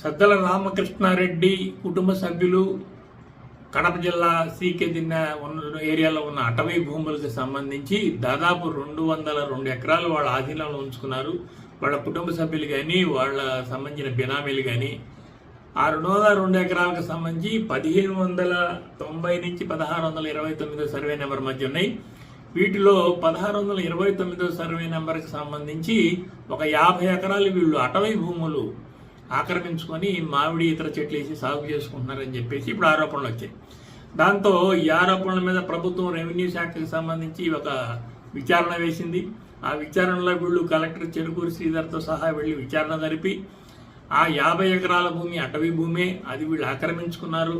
సద్దల రామకృష్ణారెడ్డి కుటుంబ సభ్యులు కడప జిల్లా సీకెదిన్న ఉన్న ఏరియాలో ఉన్న అటవీ భూములకు సంబంధించి దాదాపు రెండు వందల రెండు ఎకరాలు వాళ్ళ ఆధీనంలో ఉంచుకున్నారు. వాళ్ళ కుటుంబ సభ్యులు కానీ వాళ్ళ సంబంధించిన బినామీలు కానీ ఆ రెండు వందల రెండు ఎకరాలకు సంబంధించి పదిహేను వందల తొంభై నుంచి పదహారు వందల ఇరవై తొమ్మిదో సర్వే నెంబర్ మధ్య ఉన్నాయి. వీటిలో పదహారు వందల ఇరవై తొమ్మిదో సర్వే నెంబర్కి సంబంధించి ఒక యాభై ఎకరాలు వీళ్ళు అటవీ భూములు ఆక్రమించుకొని మామిడి ఇతర చెట్లు వేసి సాగు చేసుకుంటున్నారని చెప్పేసి ఇప్పుడు ఆరోపణలు వచ్చాయి. దాంతో ఈ ఆరోపణల మీద ప్రభుత్వం రెవెన్యూ శాఖకి సంబంధించి ఒక విచారణ వేసింది. ఆ విచారణలో వీళ్ళు కలెక్టర్ చెరుకూరు శ్రీధర్తో సహా వెళ్ళి విచారణ జరిపి ఆ యాభై ఎకరాల భూమి అటవీ భూమే అది వీళ్ళు ఆక్రమించుకున్నారు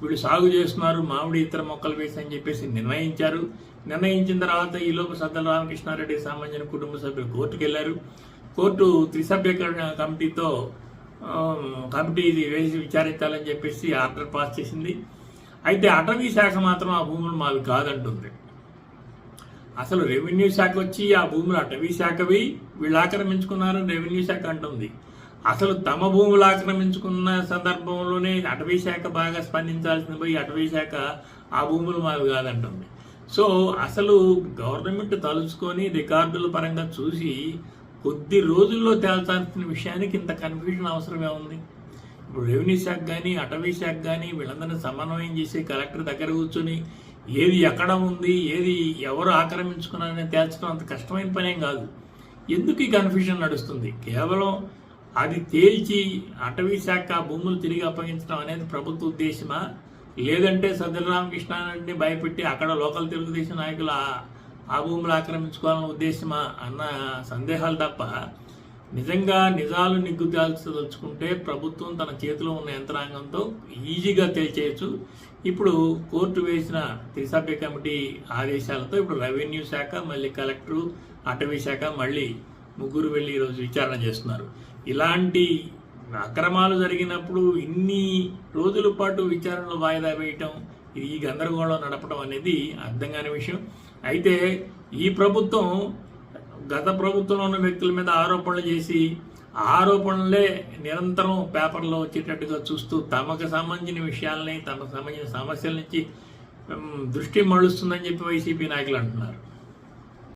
వీళ్ళు సాగు చేస్తున్నారు మామిడి ఇతర మొక్కలు వేసి అని చెప్పేసి నిర్ణయించారు. నిర్ణయించిన తర్వాత ఈలోపు సద్దల రామకృష్ణారెడ్డికి సంబంధించిన కుటుంబ సభ్యులు కోర్టుకు వెళ్ళారు కోర్టు త్రిసభ్య కమిటీతో కమిటీ ఇది వేసి విచారించాలని చెప్పేసి ఆర్డర్ పాస్ చేసింది. అయితే అటవీ శాఖ మాత్రం ఆ భూములు మావి కాదంటుంది. అసలు రెవెన్యూ శాఖ వచ్చి ఆ భూములు అటవీ శాఖవి వీళ్ళు ఆక్రమించుకున్నారని రెవెన్యూ శాఖ అంటుంది. అసలు తమ భూములు ఆక్రమించుకున్న సందర్భంలోనే అటవీ శాఖ బాగా స్పందించాల్సింది పోయి అటవీ శాఖ ఆ భూములు మావి కాదంటుంది. సో అసలు గవర్నమెంట్ తలుచుకొని రికార్డుల పరంగా చూసి కొద్ది రోజుల్లో తేల్చాల్సిన విషయానికి ఇంత కన్ఫ్యూజన్ అవసరమే ఉంది. ఇప్పుడు రెవెన్యూ శాఖ కానీ అటవీ శాఖ కానీ వీళ్ళందరినీ సమన్వయం చేసి కలెక్టర్ దగ్గర కూర్చొని ఏది ఎక్కడ ఉంది ఏది ఎవరు ఆక్రమించుకున్నారని తేల్చడం అంత కష్టమైన పనేం కాదు. ఎందుకు ఈ కన్ఫ్యూజన్ నడుస్తుంది? కేవలం అది తేల్చి అటవీ శాఖ భూములు తిరిగి అప్పగించడం అనేది ప్రభుత్వ ఉద్దేశమా? లేదంటే సజ్జల రామకృష్ణారెడ్డిని భయపెట్టి అక్కడ లోకల్ తెలుగుదేశం నాయకులు ఆ- భూములు ఆక్రమించుకోవాలన్న ఉద్దేశమా అన్న సందేహాలు తప్ప నిజంగా నిజాలు నిగ్గుదాల్చదలుచుకుంటే ప్రభుత్వం తన చేతిలో ఉన్న యంత్రాంగంతో ఈజీగా తేల్చేయచ్చు. ఇప్పుడు కోర్టు వేసిన త్రిసభ్య కమిటీ ఆదేశాలతో ఇప్పుడు రెవెన్యూ శాఖ మళ్ళీ కలెక్టరు అటవీ శాఖ మళ్ళీ ముగ్గురు వెళ్ళి ఈరోజు విచారణ చేస్తున్నారు. ఇలాంటి అక్రమాలు జరిగినప్పుడు ఇన్ని రోజుల పాటు విచారణలు వాయిదా వేయటం ఇది ఈ గందరగోళం నడపడం అనేది అర్థం కాని విషయం. అయితే ఈ ప్రభుత్వం గత ప్రభుత్వంలో ఉన్న వ్యక్తుల మీద ఆరోపణలు చేసి ఆరోపణలే నిరంతరం పేపర్లో వచ్చేటట్టుగా చూస్తూ తమకు సంబంధించిన విషయాల్ని తమకు సంబంధించిన సమస్యల నుంచి దృష్టి మళ్ళుస్తుందని చెప్పి వైసీపీ నాయకులు అంటున్నారు.